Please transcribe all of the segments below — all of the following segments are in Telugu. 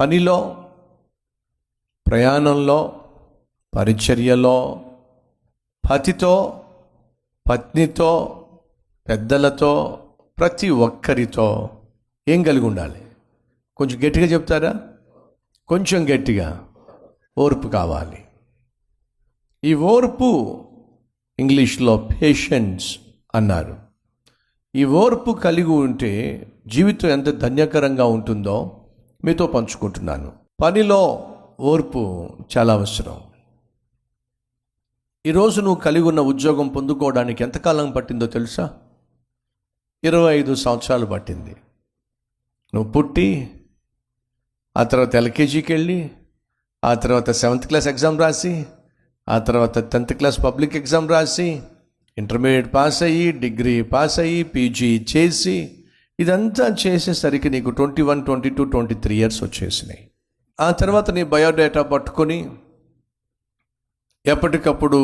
పనిలో ప్రయాణంలో పరిచర్యలో పతితో పత్నితో పెద్దలతో ప్రతి ఒక్కరితో ఏం కలిగి ఉండాలి? కొంచెం గట్టిగా చెప్తారా? కొంచెం గట్టిగా ఓర్పు కావాలి. ఈ ఓర్పు ఇంగ్లీష్లో పేషెన్స్ అన్నారు. ఈ ఓర్పు కలిగి ఉంటే జీవితం ఎంత ధన్యకరంగా ఉంటుందో మీతో పంచుకుంటున్నాను. పనిలో ఓర్పు చాలా అవసరం. ఈరోజు నువ్వు కలిగి ఉన్న ఉద్యోగం పొందుకోవడానికి ఎంతకాలం పట్టిందో తెలుసా? ఇరవై ఐదు సంవత్సరాలు పట్టింది. నువ్వు పుట్టి ఆ తర్వాత ఎల్కేజీకి వెళ్ళి ఆ తర్వాత సెవెంత్ క్లాస్ ఎగ్జామ్ రాసి ఆ తర్వాత టెన్త్ క్లాస్ పబ్లిక్ ఎగ్జామ్ రాసి ఇంటర్మీడియట్ పాస్ అయ్యి డిగ్రీ పాస్ అయ్యి పీజీ చేసి ఇదంతా చేసేసరికి నీకు twenty one twenty two twenty three years వచ్చేసినాయి. ఆ తర్వాత నీ బయోడేటా పట్టుకొని ఎప్పటికప్పుడు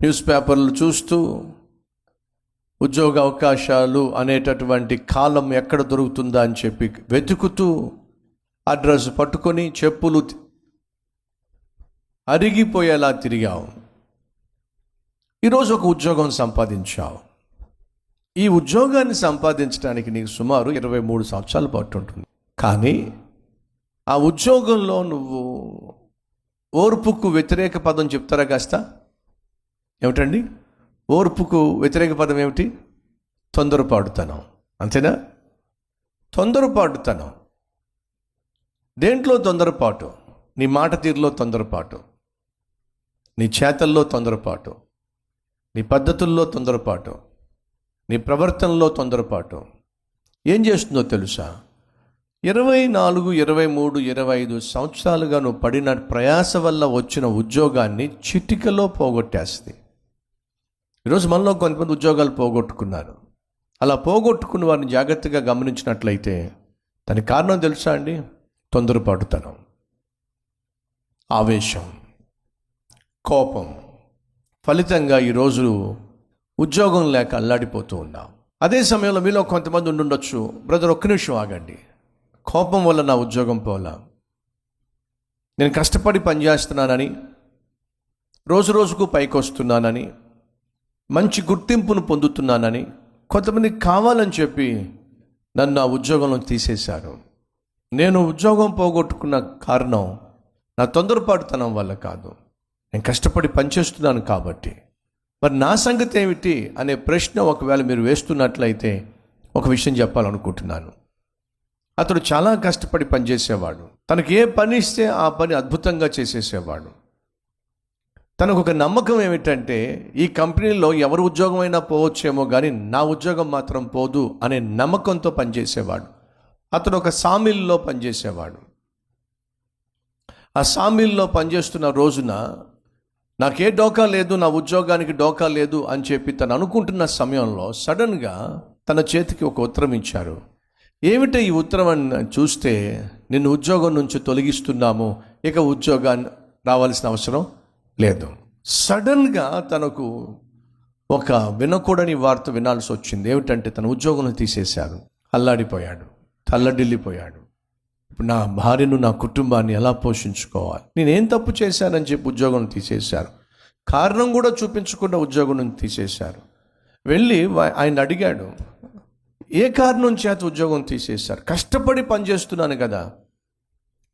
న్యూస్ పేపర్లు చూస్తూ ఉద్యోగ అవకాశాలు అనేటటువంటి కాలం ఎక్కడ దొరుకుతుందా అని చెప్పి వెతుకుతూ అడ్రస్ పట్టుకొని చెప్పులు అరిగిపోయేలా తిరిగావు. ఈరోజు ఒక ఉద్యోగం సంపాదించావు. ఈ ఉద్యోగాన్ని సంపాదించడానికి నీకు సుమారు ఇరవై మూడు సంవత్సరాలు పట్టుంటుంది. కానీ ఆ ఉద్యోగంలో నువ్వు ఓర్పుకు వ్యతిరేక పదం చెప్తారా కాస్త? ఏమిటండి? ఓర్పుకు వ్యతిరేక పదం ఏమిటి? తొందరపాటుతనం. అంతేనా? తొందరపాటుతనం. దేంట్లో తొందరపాటు? నీ మాట తీరులో తొందరపాటు. నీ చేతల్లో తొందరపాటు. నీ పద్ధతుల్లో తొందరపాటు. నీ ప్రవర్తనలో తొందరపాటు. ఏం చేస్తుందో తెలుసా? ఇరవై నాలుగు ఇరవై మూడు ఇరవై ఐదు సంవత్సరాలుగా నువ్వు పడిన ప్రయాస వల్ల వచ్చిన ఉద్యోగాన్ని చిటికలో పోగొట్టేస్తుంది. ఈరోజు మనలో కొంతమంది ఉద్యోగాలు పోగొట్టుకున్నారు. అలా పోగొట్టుకున్న వారిని జాగ్రత్తగా గమనించినట్లయితే దానికి కారణం తెలుసా అండి? తొందరపాటుతనం. ఆవేశం. కోపం. ఫలితంగా ఈరోజు ఉద్యోగం లేక అల్లాడిపోతూ ఉన్నాం. అదే సమయంలో మీలో కొంతమంది ఉండుండొచ్చు. బ్రదర్ ఒక్క నిమిషం ఆగండి. కోపం వల్ల నా ఉద్యోగం పోలా. నేను కష్టపడి పనిచేస్తున్నానని రోజు రోజుకు పైకి వస్తున్నానని మంచి గుర్తింపును పొందుతున్నానని కొంతమంది కావాలని చెప్పి నన్ను ఆ ఉద్యోగంలో తీసేశారు. నేను ఉద్యోగం పోగొట్టుకున్న కారణం నా తొందరపాటుతనం వల్ల కాదు. నేను కష్టపడి పనిచేస్తున్నాను కాబట్టి. మరి నా సంగతి ఏమిటి అనే ప్రశ్న ఒకవేళ మీరు వేస్తున్నట్లయితే ఒక విషయం చెప్పాలనుకుంటున్నాను. అతడు చాలా కష్టపడి పనిచేసేవాడు. తనకి ఏ పని ఇస్తే ఆ పని అద్భుతంగా చేసేసేవాడు. తనకు ఒక నమ్మకం ఏమిటంటే ఈ కంపెనీలో ఎవరు ఉద్యోగం అయినా పోవచ్చేమో కానీ నా ఉద్యోగం మాత్రం పోదు అనే నమ్మకంతో పనిచేసేవాడు. అతడు ఒక సామిల్లో పనిచేసేవాడు. ఆ సామిల్లో పనిచేస్తున్న రోజున నాకే డోకా లేదు నా ఉద్యోగానికి డోకా లేదు అని చెప్పి తను అనుకుంటున్న సమయంలో సడన్గా తన చేతికి ఒక ఉత్తరం ఇచ్చారు. ఏమిటి ఈ ఉత్తరం అని చూస్తే నిన్ను ఉద్యోగం నుంచి తొలగిస్తున్నాము ఇక ఉద్యోగాన్ని రావాల్సిన అవసరం లేదు. సడన్గా తనకు ఒక వినకూడని వార్త వినాల్సి వచ్చింది. ఏమిటంటే తన ఉద్యోగం తీసేశారు. అల్లాడిపోయాడు. తల్లడిల్లిపోయాడు. నా భార్యను నా కుటుంబాన్ని ఎలా పోషించుకోవాలి? నేనేం తప్పు చేశానని చెప్పి ఉద్యోగం తీసేశారు. కారణం కూడా చూపించకుండా ఉద్యోగం నుంచి తీసేశారు. వెళ్ళి ఆయన అడిగాడు ఏ కారణం చేత ఉద్యోగం తీసేశారు? కష్టపడి పనిచేస్తున్నాను కదా.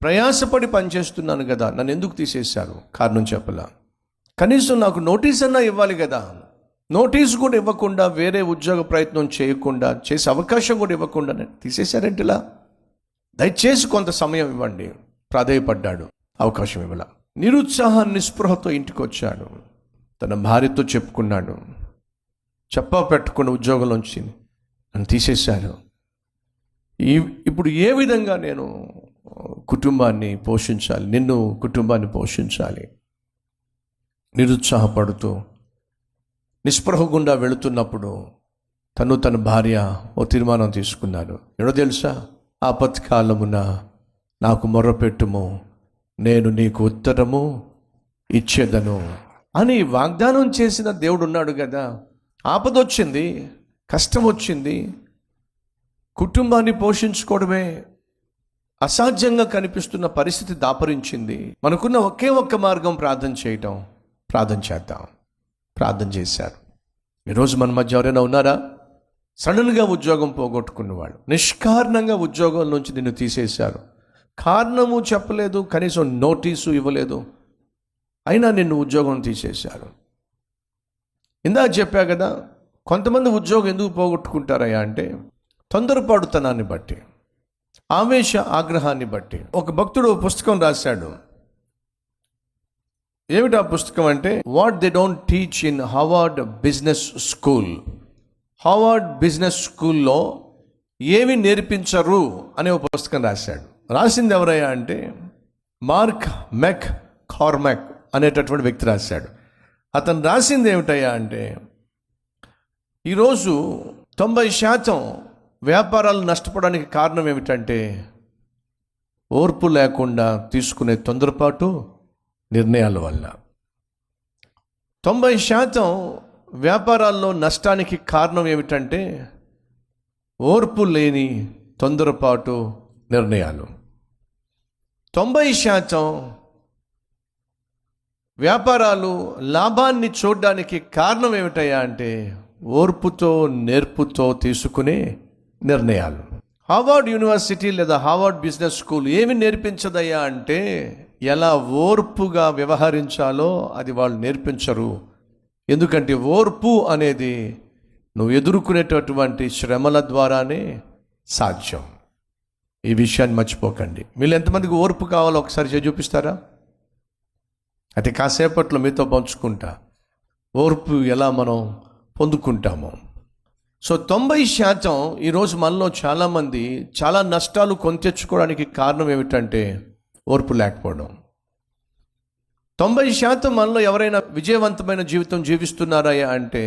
ప్రయాసపడి పనిచేస్తున్నాను కదా. నన్ను ఎందుకు తీసేశారు? కారణం చెప్పలా. కనీసం నాకు నోటీస్ అన్నా ఇవ్వాలి కదా. నోటీస్ కూడా ఇవ్వకుండా వేరే ఉద్యోగ ప్రయత్నం చేయకుండా చేసే అవకాశం కూడా ఇవ్వకుండా నన్ను తీసేశారేంటిలా? దయచేసి కొంత సమయం ఇవ్వండి. ప్రాధేయపడ్డాడు. అవకాశం ఇవ్వాల. నిరుత్సాహ నిస్పృహతో ఇంటికి వచ్చాడు తన భార్యతో చెప్పుకున్నాడు. చెప్ప పెట్టుకున్న ఉద్యోగంలోంచి నన్ను తీసేశారు. ఈ ఇప్పుడు ఏ విధంగా నేను కుటుంబాన్ని పోషించాలి? నిన్ను కుటుంబాన్ని పోషించాలి. నిరుత్సాహపడుతూ నిస్పృహ గుండా వెళుతున్నప్పుడు తను తన భార్య ఓ తీర్మానం తీసుకున్నారు ఎవడో తెలుసా? ఆపత్కాలమున నాకు మొర్రపెట్టుము నేను నీకు ఉత్తరము ఇచ్చేదను అని వాగ్దానం చేసిన దేవుడు ఉన్నాడు కదా. ఆపద వచ్చింది కష్టం వచ్చింది కుటుంబాన్ని పోషించుకోవడమే అసాధ్యంగా కనిపిస్తున్న పరిస్థితి దాపరించింది. మనకున్న ఒకే ఒక్క మార్గం ప్రార్థన చేయటం ప్రార్థన చేద్దాం ప్రార్థన చేశారు. ఈరోజు మన మధ్య ఎవరైనా ఉన్నారా? సడన్గా ఉద్యోగం పోగొట్టుకున్నవాడు నిష్కారణంగా ఉద్యోగం నుంచి నిన్ను తీసేశారు. కారణము చెప్పలేదు కనీసం నోటీసు ఇవ్వలేదు. అయినా నిన్ను ఉద్యోగం తీసేశారు. ఇందాక చెప్పా కదా కొంతమంది ఉద్యోగం ఎందుకు పోగొట్టుకుంటారయ్యా అంటే తొందరపాటుతనాన్ని బట్టి ఆవేశ ఆగ్రహాన్ని బట్టి. ఒక భక్తుడు పుస్తకం రాశాడు. ఏమిటి ఆ పుస్తకం అంటే what they don't teach in Harvard business school. Harvard business స్కూల్లో ఏమి నేర్పించరు అనే ఒక పుస్తకం రాశాడు. రాసింది ఎవరయ్యా అంటే మార్క్ మెక్ కార్మెక్ అనేటటువంటి వ్యక్తి రాశాడు. అతను రాసింది ఏమిటయ్యా అంటే ఈరోజు తొంభై శాతం వ్యాపారాలు నష్టపోవడానికి కారణం ఏమిటంటే ఓర్పు లేకుండా తీసుకునే తొందరపాటు నిర్ణయాల వల్ల. తొంభై శాతం వ్యాపారాల్లో నష్టానికి కారణం ఏమిటంటే ఓర్పు లేని తొందరపాటు నిర్ణయాలు. తొంభై శాతం వ్యాపారాలు లాభాన్ని చూడడానికి కారణం ఏమిటయ్యా అంటే ఓర్పుతో నేర్పుతో తీసుకునే నిర్ణయాలు. హార్వర్డ్ యూనివర్సిటీ లేదా హార్వర్డ్ బిజినెస్ స్కూల్ ఏమి నేర్పించదయ్యా అంటే ఎలా ఓర్పుగా వ్యవహరించాలో అది వాళ్ళు నేర్పించరు. ఎందుకంటే ఓర్పు అనేది నువ్వు ఎదుర్కొనేటటువంటి శ్రమల ద్వారానే సాధ్యం. ఈ విషయాన్ని మర్చిపోకండి. మీరు ఎంతమందికి ఓర్పు కావాలో ఒకసారి చూపిస్తారా? అయితే కాసేపట్లో మీతో పంచుకుంటా. ఓర్పు ఎలా మనం పొందుకుంటామో. సో తొంభై శాతం ఈరోజు మనలో చాలామంది చాలా నష్టాలు కొని తెచ్చుకోవడానికి కారణం ఏమిటంటే ఓర్పు లేకపోవడం. తొంభై శాతం మనలో ఎవరైనా విజయవంతమైన జీవితం జీవిస్తున్నారా అంటే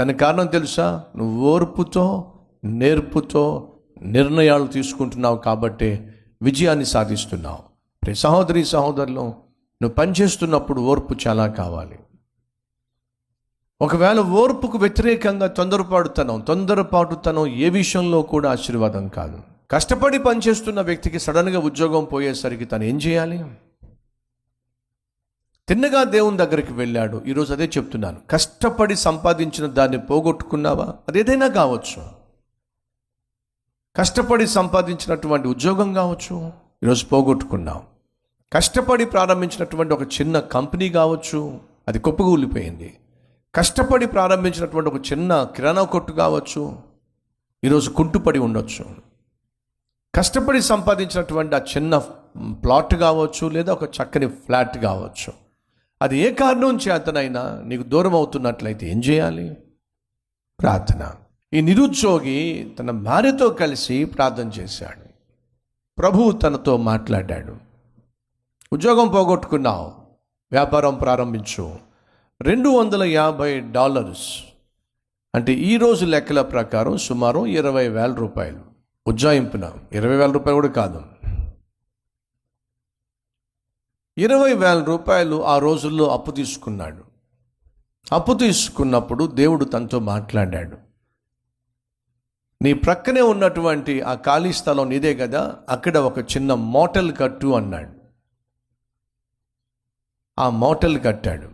దానికి కారణం తెలుసా? నువ్వు ఓర్పుతో నేర్పుతో నిర్ణయాలు తీసుకుంటున్నావు కాబట్టి విజయాన్ని సాధిస్తున్నావు. ప్రియ సహోదరి సహోదరులు నువ్వు పనిచేస్తున్నప్పుడు ఓర్పు చాలా కావాలి. ఒకవేళ ఓర్పుకు వ్యతిరేకంగా తొందరపాటుతనం తొందరపాటుతనం ఏ విషయంలో కూడా ఆశీర్వాదం కాదు. కష్టపడి పనిచేస్తున్న వ్యక్తికి సడన్గా ఉద్యోగం పోయేసరికి తను ఏం చేయాలి? తిన్నగా దేవుని దగ్గరికి వెళ్ళాడు. ఈరోజు అదే చెప్తున్నాను. కష్టపడి సంపాదించిన దాన్ని పోగొట్టుకున్నావా? అదేదైనా కావచ్చు. కష్టపడి సంపాదించినటువంటి ఉద్యోగం కావచ్చు. ఈరోజు పోగొట్టుకున్నావు కష్టపడి ప్రారంభించినటువంటి ఒక చిన్న కంపెనీ కావచ్చు. అది కుప్పగూలిపోయింది కష్టపడి ప్రారంభించినటువంటి ఒక చిన్న కిరాణా కొట్టు కావచ్చు. ఈరోజు కుంటుపడి ఉండొచ్చు. కష్టపడి సంపాదించినటువంటి ఆ చిన్న ప్లాట్ కావచ్చు లేదా ఒక చక్కని ఫ్లాట్ కావచ్చు. అది ఏ కారణం చేతనైనా నీకు దూరం అవుతున్నట్లయితే ఏం చేయాలి? ప్రార్థన. ఈ నిరుద్యోగి తన భార్యతో కలిసి ప్రార్థన చేశాడు. ప్రభువు తనతో మాట్లాడాడు. ఉద్యోగం పోగొట్టుకున్నావు. వ్యాపారం ప్రారంభించు. రెండు వందల యాభై డాలర్స్. అంటే ఈరోజు లెక్కల ప్రకారం సుమారు ఇరవై వేల రూపాయలు. ఉజ్జాయింపున. ఇరవై వేల రూపాయలు కూడా కాదు. ఇరవై వేల రూపాయలు ఆ రోజుల్లో అప్పు తీసుకున్నాడు. అప్పు తీసుకున్నప్పుడు దేవుడు తనతో మాట్లాడాడు. నీ ప్రక్కనే ఉన్నటువంటి ఆ ఖాళీ స్థలం నీదే కదా అక్కడ ఒక చిన్న మోటల్ కట్టు అన్నాడు. ఆ మోటల్ కట్టాడు.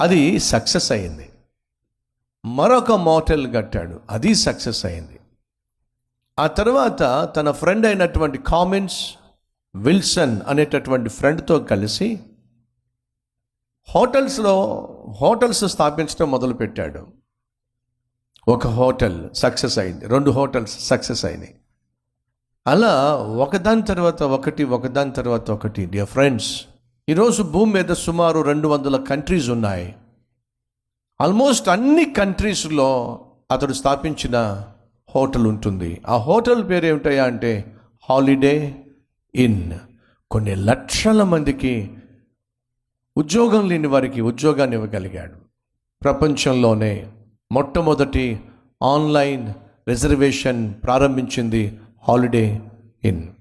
అది సక్సెస్ అయింది. మరొక మోటల్ కట్టాడు. అది సక్సెస్ అయింది. ఆ తర్వాత తన ఫ్రెండ్ అయినటువంటి కామెంట్స్ విల్సన్ అనేటటువంటి ఫ్రెండ్తో కలిసి హోటల్స్లో హోటల్స్ స్థాపించడం మొదలుపెట్టాడు. ఒక హోటల్ సక్సెస్ అయింది. రెండు హోటల్స్ సక్సెస్ అయినాయి. అలా ఒకదాని తర్వాత ఒకటి ఒకదాని తర్వాత ఒకటి డియర్ ఫ్రెండ్స్ ఈరోజు భూమి మీద సుమారు రెండు వందల కంట్రీస్ ఉన్నాయి. ఆల్మోస్ట్ అన్ని కంట్రీస్లో అతడు స్థాపించిన హోటల్ ఉంటుంది. ఆ హోటల్ పేరు ఏమిటయా అంటే హాలిడే ఇన్. కొన్ని లక్షల మందికి ఉద్యోగం లేని వారికి ఉద్యోగాన్ని ఇవ్వగలిగాడు. ప్రపంచంలోనే మొట్టమొదటి ఆన్లైన్ రిజర్వేషన్ ప్రారంభించింది హాలిడే ఇన్.